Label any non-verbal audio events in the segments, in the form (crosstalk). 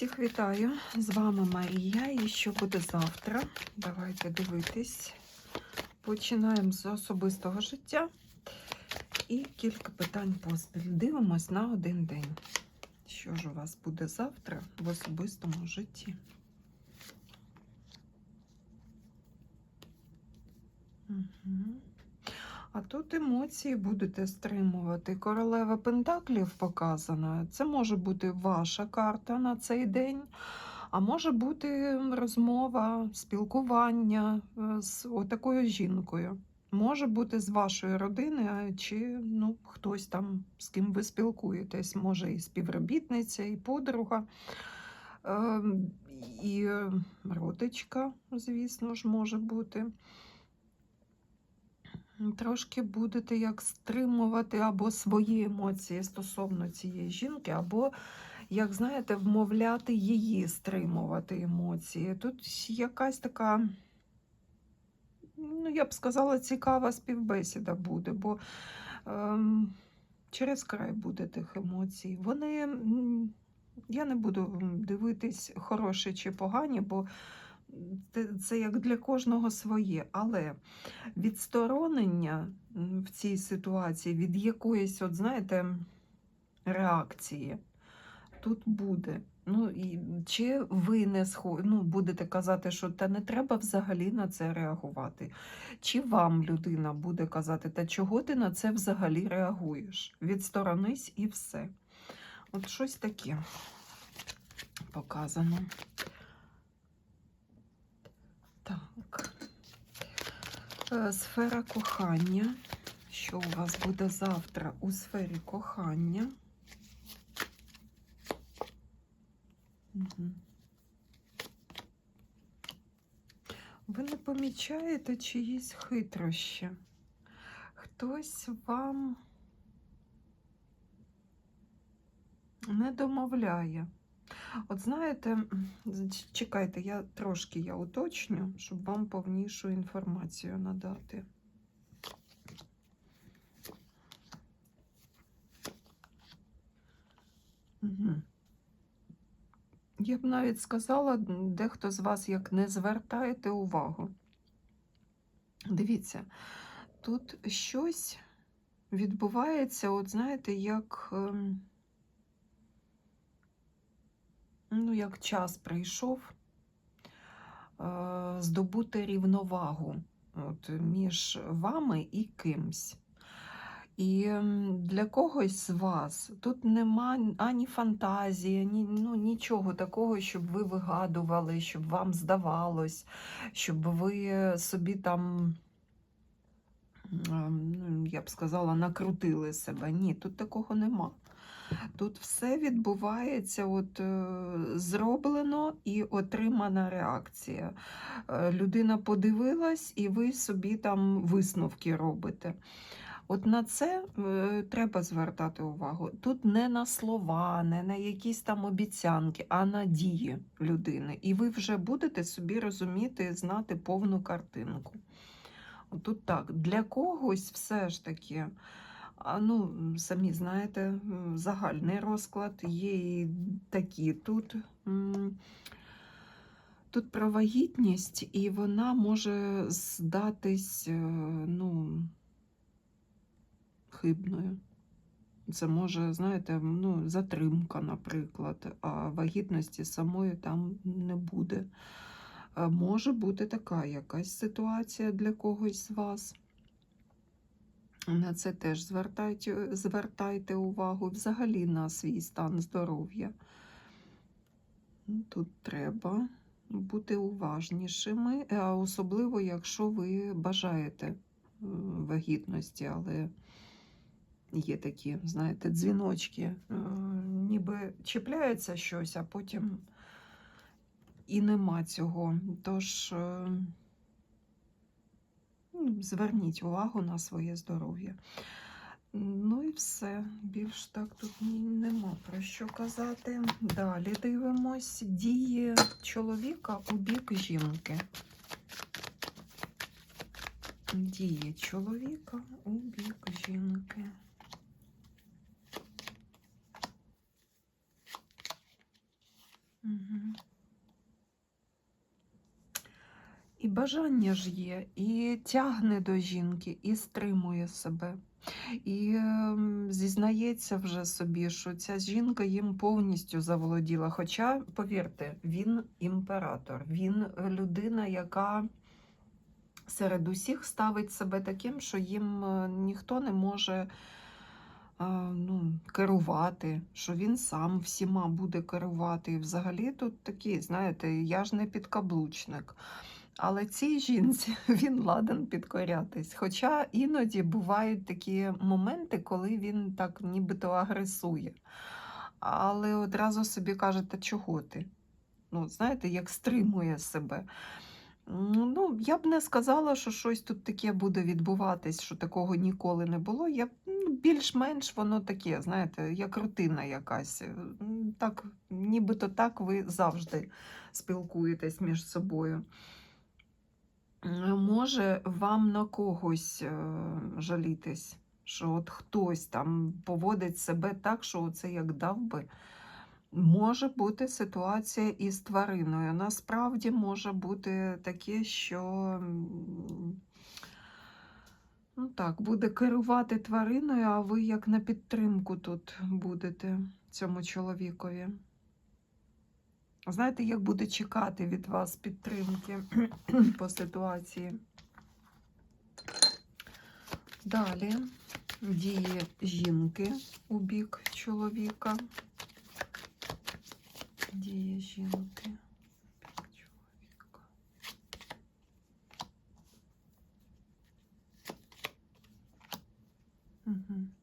Всіх вітаю! З вами Марія. І що буде завтра? Давайте дивитись. Починаємо з особистого життя. І кілька питань поспіль. Дивимось на один день. Що ж у вас буде завтра в особистому житті? Угу. А тут емоції будете стримувати. Королева Пентаклів показана. Це може бути ваша карта на цей день, а може бути розмова, спілкування е, з отакою жінкою. Може бути з вашої родини, чи ну, хтось там, з ким ви спілкуєтесь, може і співробітниця, і подруга, е, і е, родичка, звісно ж, може бути. Трошки будете як стримувати або свої емоції стосовно цієї жінки, або, як знаєте, вмовляти її стримувати емоції. Тут якась така, ну, я б сказала, цікава співбесіда буде, бо ем, через край буде тих емоцій. Вони, я не буду дивитись, хороші чи погані, бо це, як для кожного своє, але відсторонення в цій ситуації від якоїсь, от знаєте, реакції тут буде. Ну, і чи ви не схо... ну, будете казати, що та не треба взагалі на це реагувати? Чи вам людина буде казати, та чого ти на це взагалі реагуєш? Відсторонись і все. От щось таке показано. Так. Е, Сфера кохання. Що у вас буде завтра у сфері кохання? Ви не помічаєте чиїсь хитрощі? Хтось вам не домовляє. От знаєте, чекайте, я трошки я уточню, щоб вам повнішу інформацію надати. Угу. Я б навіть сказала, дехто з вас як не звертаєте увагу. Дивіться, тут щось відбувається, от знаєте, як. ем, ну, як час прийшов е, здобути рівновагу от, між вами і кимсь. І для когось з вас тут нема ані фантазії, ні, ну, нічого такого, щоб ви вигадували, щоб вам здавалось, щоб ви собі там, ем, ну, я б сказала, накрутили себе. Ні, тут такого нема. Тут все відбувається от, е, зроблено і отримана реакція. Е, Людина подивилась, і ви собі там висновки робите. От на це е, треба звертати увагу. Тут не на слова, не на якісь там обіцянки, а на дії людини. І ви вже будете собі розуміти, знати повну картинку. Тут так, для когось все ж таки. Ну, самі знаєте, загальний розклад є і такі тут. Тут про вагітність, і вона може здатись е, ну, хибною. Це може, знаєте, ну, затримка, наприклад, а вагітності самої там не буде. Е, Може бути така якась ситуація для когось з вас. На це теж звертайте, звертайте увагу взагалі на свій стан здоров'я. Ну, Тут треба бути уважнішими, е, особливо, якщо ви бажаєте е, вагітності, але є такі, знаєте, дзвіночки, е, ніби чіпляється щось, а потім і нема цього. Тож. Зверніть увагу на своє здоров'я. Ну і все. Більш так тут нема про що казати. Далі дивимось дії чоловіка у бік жінки. Дії чоловіка у бік жінки. Мгм. І бажання ж є, і тягне до жінки, і стримує себе. І ем, зізнається вже собі, що ця жінка їм повністю заволоділа. Хоча, повірте, він імператор, він людина, яка серед усіх ставить себе таким, що їм е, ніхто не може е, ну, керувати, що він сам всіма буде керувати. І взагалі тут такі, знаєте, я ж не підкаблучник. Але цій жінці (laughs) він ладен підкорятись. Хоча іноді бувають такі моменти, коли він так нібито агресує. Але одразу собі каже, та чого ти? Ну, знаєте, як стримує себе. Ну, я б не сказала, що щось тут таке буде відбуватись, що такого ніколи не було. Я ну, більш-менш воно таке, знаєте, як рутина якась. Е, Так, нібито так ви завжди спілкуєтесь між собою. М, Може вам на когось е, жалітись, що от хтось там поводить себе так, що це як дав би. Може бути ситуація із твариною. Насправді може бути таке, що ну так, буде керувати твариною, а ви як на підтримку тут будете цьому чоловікові. Знаєте, як буде чекати від вас підтримки (clears throat) по ситуації. Далі дії жінки у бік чоловіка. Дії жінки. Угу.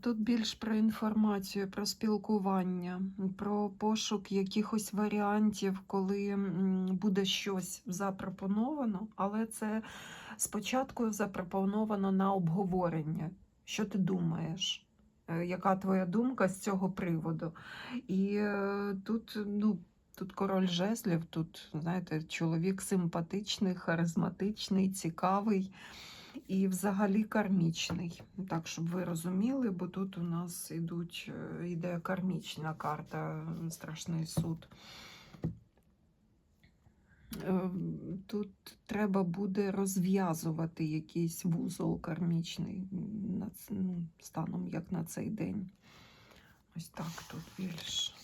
Тут більш про інформацію, про спілкування, про пошук якихось варіантів, коли буде щось запропоновано, але це спочатку запропоновано на обговорення. Що ти думаєш? Е, Яка твоя думка з цього приводу? І е, тут, ну, тут король жезлів, тут, знаєте, чоловік симпатичний, харизматичний, цікавий і взагалі кармічний. Так, щоб ви розуміли, бо тут у нас ідуть, е, йде кармічна карта, страшний суд. Е, Тут треба буде розв'язувати якийсь вузол кармічний ну, станом як на цей день. Ось так тут більш.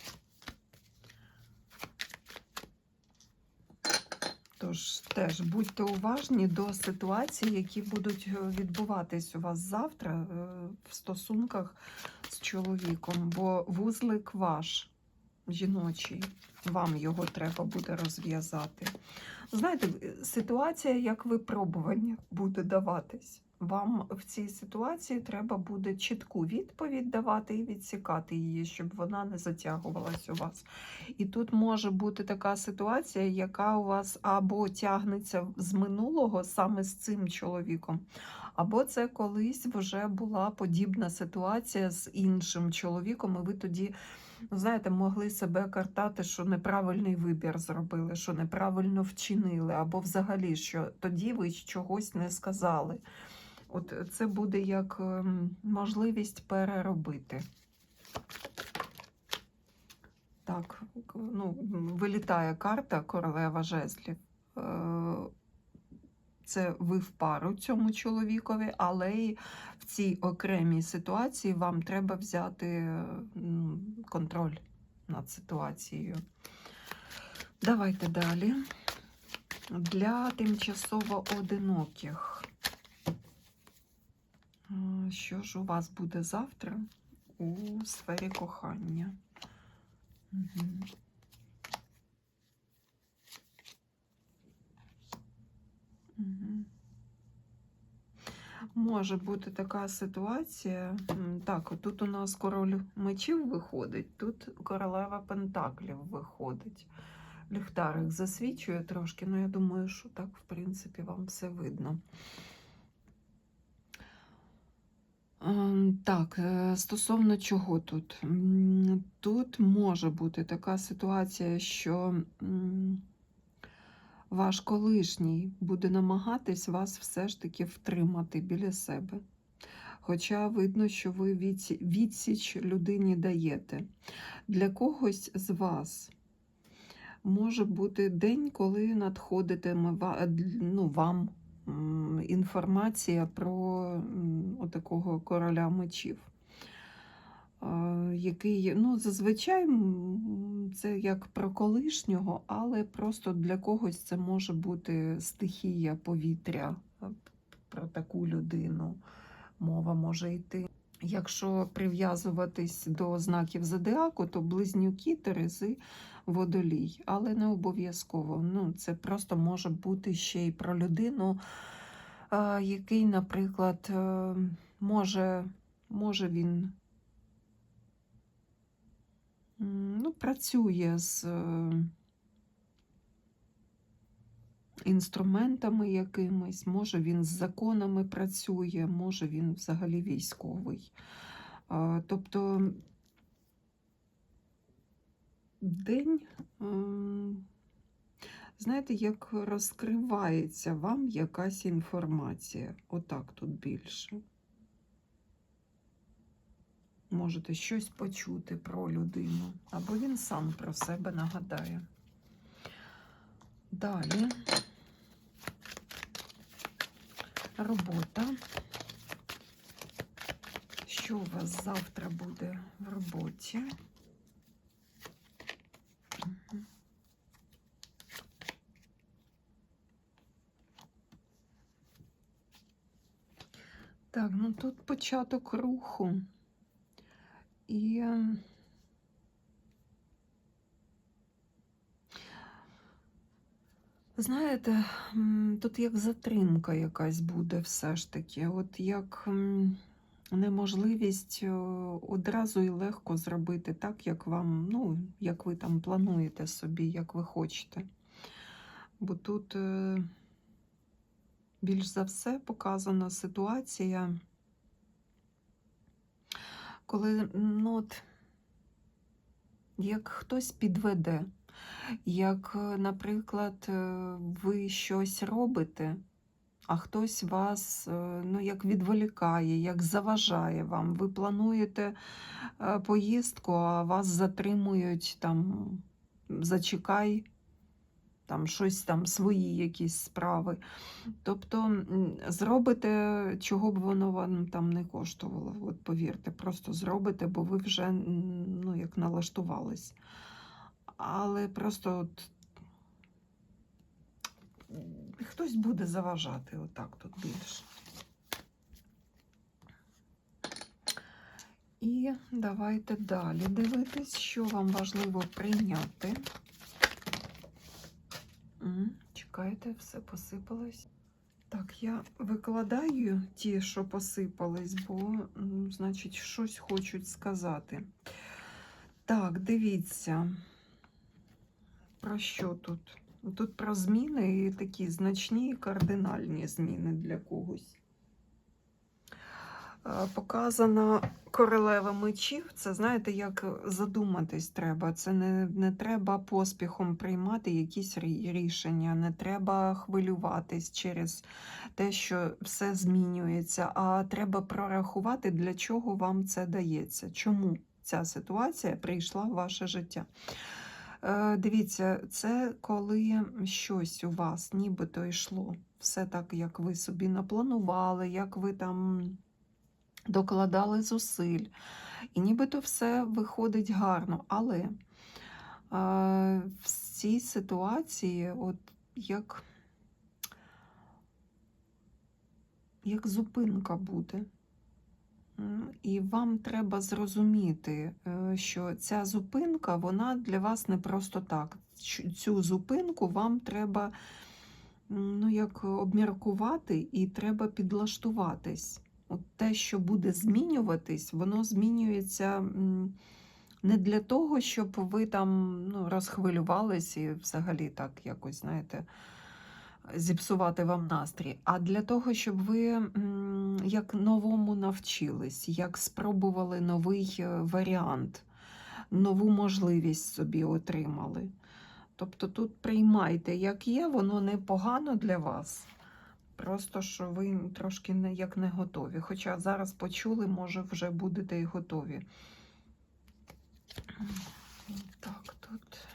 Тож теж будьте уважні до ситуацій, які будуть е, відбуватись у вас завтра е, в стосунках з чоловіком, бо вузлик ваш жіночий, вам його треба буде розв'язати. Знаєте, е, ситуація як випробування буде даватись. Вам в цій ситуації треба буде чітку відповідь давати і відсікати її, щоб вона не затягувалась у вас. І тут може бути така ситуація, яка у вас або тягнеться з минулого саме з цим чоловіком, або це колись вже була подібна ситуація з іншим чоловіком, і ви тоді, ну, знаєте, могли себе картати, що неправильний вибір зробили, що неправильно вчинили, або взагалі, що тоді ви чогось не сказали. От це буде як ем, можливість переробити. Так, ну, вилітає карта королева жезлів. Е, Це ви в пару цьому чоловікові, але й в цій окремій ситуації вам треба взяти контроль над ситуацією. Давайте далі. Для тимчасово одиноких. Що ж у вас буде завтра у сфері кохання? Мгм. Може бути така ситуація. Так, тут у нас король мечів виходить, тут королева пентаклів виходить. Ліхтарик засвічує трошки, але я думаю, що так, в принципі, вам все видно. Ем, Так, е, стосовно чого тут? Тут може бути така ситуація, що ваш колишній буде намагатись вас все ж таки втримати біля себе. Хоча видно, що ви відсі- відсіч людині даєте. Для когось з вас може бути день, коли надходитиме ну, вам інформація про такого короля мечів. Який, ну, зазвичай це як про колишнього, але просто для когось це може бути стихія повітря про таку людину. Мова може йти. Якщо прив'язуватись до знаків зодіаку, то близнюки, терези, водолій, але не обов'язково. Ну, це просто може бути ще й про людину, е, який, наприклад, е, може, може він ну, працює з е, інструментами якимись, може він з законами працює, може він взагалі військовий. Тобто день, ем, знаєте, як розкривається вам якась інформація. Отак тут більше. Можете щось почути про людину, або він сам про себе нагадає. Далі робота. Що у вас завтра буде в роботі? Так, ну тут початок руху. І знаєте, тут як затримка якась буде все ж таки. От як неможливість е, одразу і легко зробити так, як вам, ну, як ви там плануєте собі, як ви хочете. Бо тут е, більш за все показана ситуація, коли ну, от, як хтось підведе, як, е, наприклад, е, ви щось робите, а хтось вас е, ну, як відволікає, як заважає вам. Ви плануєте поїздку, а вас затримують там, зачекай, там щось там свої якісь справи. Тобто зробите, чого б воно вам там не коштувало. От повірте, просто зробите, бо ви вже ну, як налаштувались. Але просто от хтось буде заважати отак тут більше. І давайте далі дивитись, що вам важливо прийняти. Чекайте, все посипалось. Так, я викладаю ті, що посипались, бо, значить, щось хочуть сказати. Так, дивіться. Про що тут? Тут про зміни і такі значні і кардинальні зміни для когось. Е, Показана королева мечів. Це, знаєте, як задуматись треба. Це не, не треба поспіхом приймати якісь рішення, не треба хвилюватись через те, що все змінюється, а треба прорахувати, для чого вам це дається. Чому ця ситуація прийшла в ваше життя. Е, Дивіться, це коли щось у вас нібито йшло. Все так, як ви собі напланували, як ви там докладали зусиль. І нібито все виходить гарно. Але е, в цій ситуації, от як, як зупинка буде. І вам треба зрозуміти, е, що ця зупинка вона для вас не просто так. Цю зупинку вам треба ну, як обміркувати і треба підлаштуватись. От те, що буде змінюватись, воно змінюється не для того, щоб ви там ну, розхвилювались і взагалі так якось, знаєте, зіпсувати вам настрій, а для того, щоб ви як новому навчились, як спробували новий е, варіант, нову можливість собі отримали. Тобто тут приймайте, як є, воно не погано для вас. Просто що ви трошки не, як не готові. Хоча зараз почули, може, вже будете і готові. Так, тут.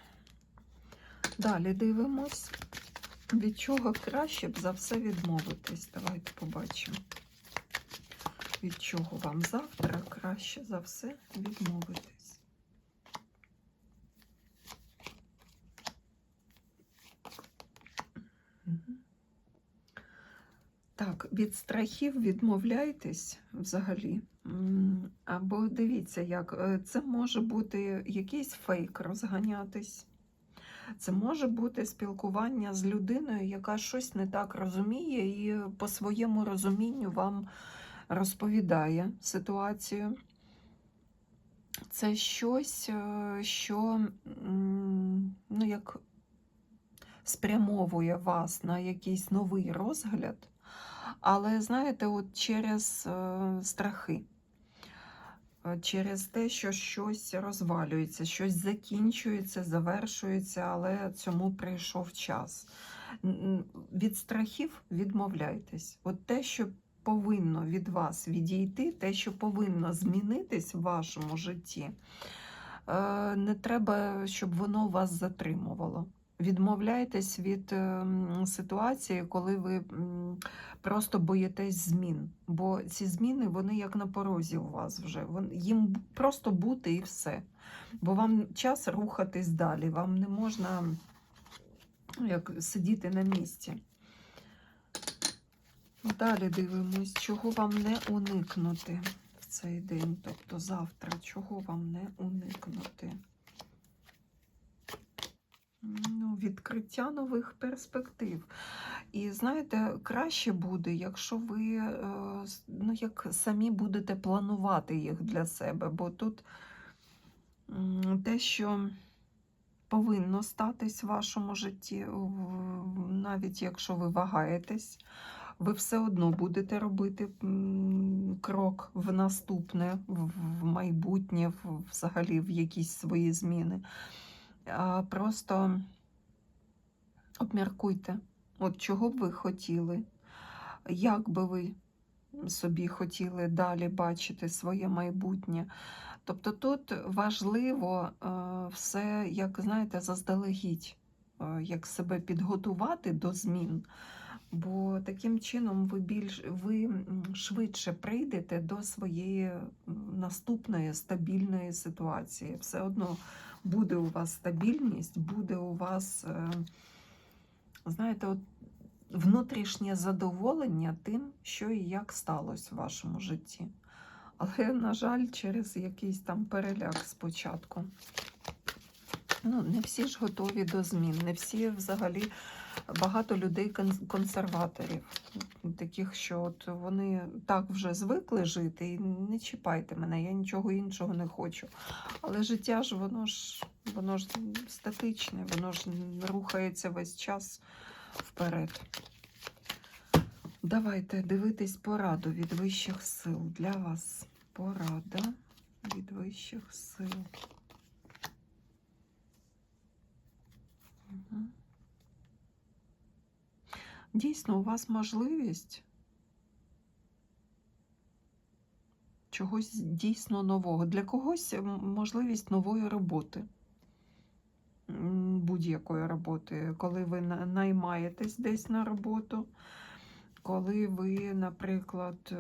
Далі дивимось, від чого краще б за все відмовитись. Давайте побачимо. Від чого вам завтра краще за все відмовитись. Так, від страхів відмовляйтесь взагалі. Або дивіться, як е, це може бути якийсь фейк розганятись. Це може бути спілкування з людиною, яка щось не так розуміє і по своєму розумінню вам розповідає ситуацію. Це щось, е, що ну, як спрямовує вас на якийсь новий розгляд, але знаєте, от через е, страхи, е, через те, що щось розвалюється, щось закінчується, завершується, але цьому прийшов час. Від страхів відмовляйтесь. От те, що повинно від вас відійти, те, що повинно змінитись в вашому житті, е, не треба, щоб воно вас затримувало. Відмовляйтесь від ем, ситуації, коли ви просто боїтесь змін. Бо ці зміни, вони як на порозі у вас вже. Їм просто бути і все. Бо вам час рухатись далі. Вам не можна ну, як сидіти на місці. Далі дивимось, чого вам не уникнути в цей день, тобто завтра, чого вам не уникнути. Ну, відкриття нових перспектив. І знаєте, краще буде, якщо ви е, ну, як самі будете планувати їх для себе, бо тут те, що повинно статись в вашому житті, навіть якщо ви вагаєтесь, ви все одно будете робити крок в наступне, в в майбутнє, взагалі в якісь свої зміни. Просто обміркуйте, от чого б ви хотіли, як би ви собі хотіли далі бачити своє майбутнє. Тобто тут важливо е, все, як знаєте, заздалегідь, е, як себе підготувати до змін. Бо таким чином ви більш ви швидше прийдете до своєї наступної стабільної ситуації. Все одно буде у вас стабільність, буде у вас, е, знаєте, от внутрішнє задоволення тим, що і як сталося в вашому житті. Але, на жаль, через якийсь там переляк спочатку. Ну, не всі ж готові до змін, не всі взагалі багато людей консерваторів, таких, що от вони так вже звикли жити, і не чіпайте мене, я нічого іншого не хочу. Але життя ж воно ж воно ж статичне, воно ж рухається весь час вперед. Давайте дивитись пораду від вищих сил. Для вас порада від вищих сил. Дійсно, у вас можливість чогось дійсно нового. Для когось можливість нової роботи, будь-якої роботи, коли ви наймаєтесь десь на роботу, коли ви, наприклад, е,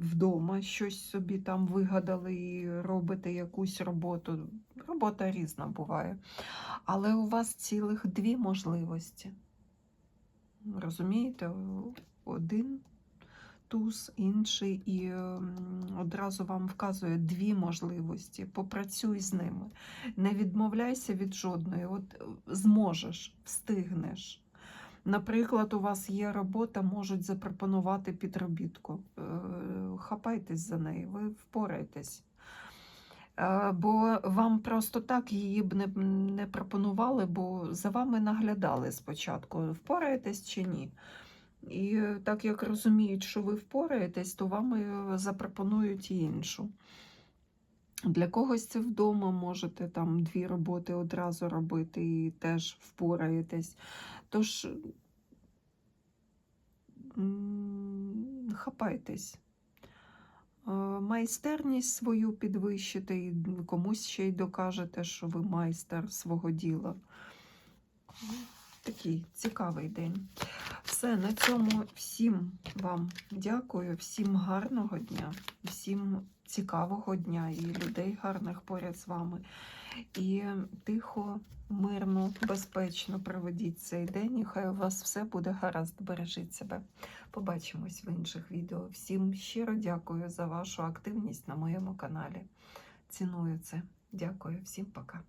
вдома щось собі там вигадали і робите якусь роботу. Робота різна буває. Але у вас цілих дві можливості. Розумієте, один туз, інший, і одразу вам вказує дві можливості. Попрацюй з ними. Не відмовляйся від жодної. От е, зможеш, встигнеш. Наприклад, у вас є робота, можуть запропонувати підробітку. Е, Хапайтесь за неї, ви впораєтесь. Е, Бо вам просто так її б не, не пропонували, бо за вами наглядали спочатку, впораєтесь чи ні. І е, так як розуміють, що ви впораєтесь, то вам запропонують і іншу. Для когось це вдома можете там дві роботи одразу робити і теж впораєтесь. Тож хапайтесь. Е, Майстерність свою підвищите і комусь ще й докажете, що ви майстер свого діла. Такий цікавий день. Все, на цьому всім вам дякую, всім гарного дня, всім цікавого дня і людей гарних поряд з вами. І тихо, мирно, безпечно проведіть цей день. І хай у вас все буде гаразд. Бережіть себе. Побачимось в інших відео. Всім щиро дякую за вашу активність на моєму каналі. Ціную це. Дякую, всім пока.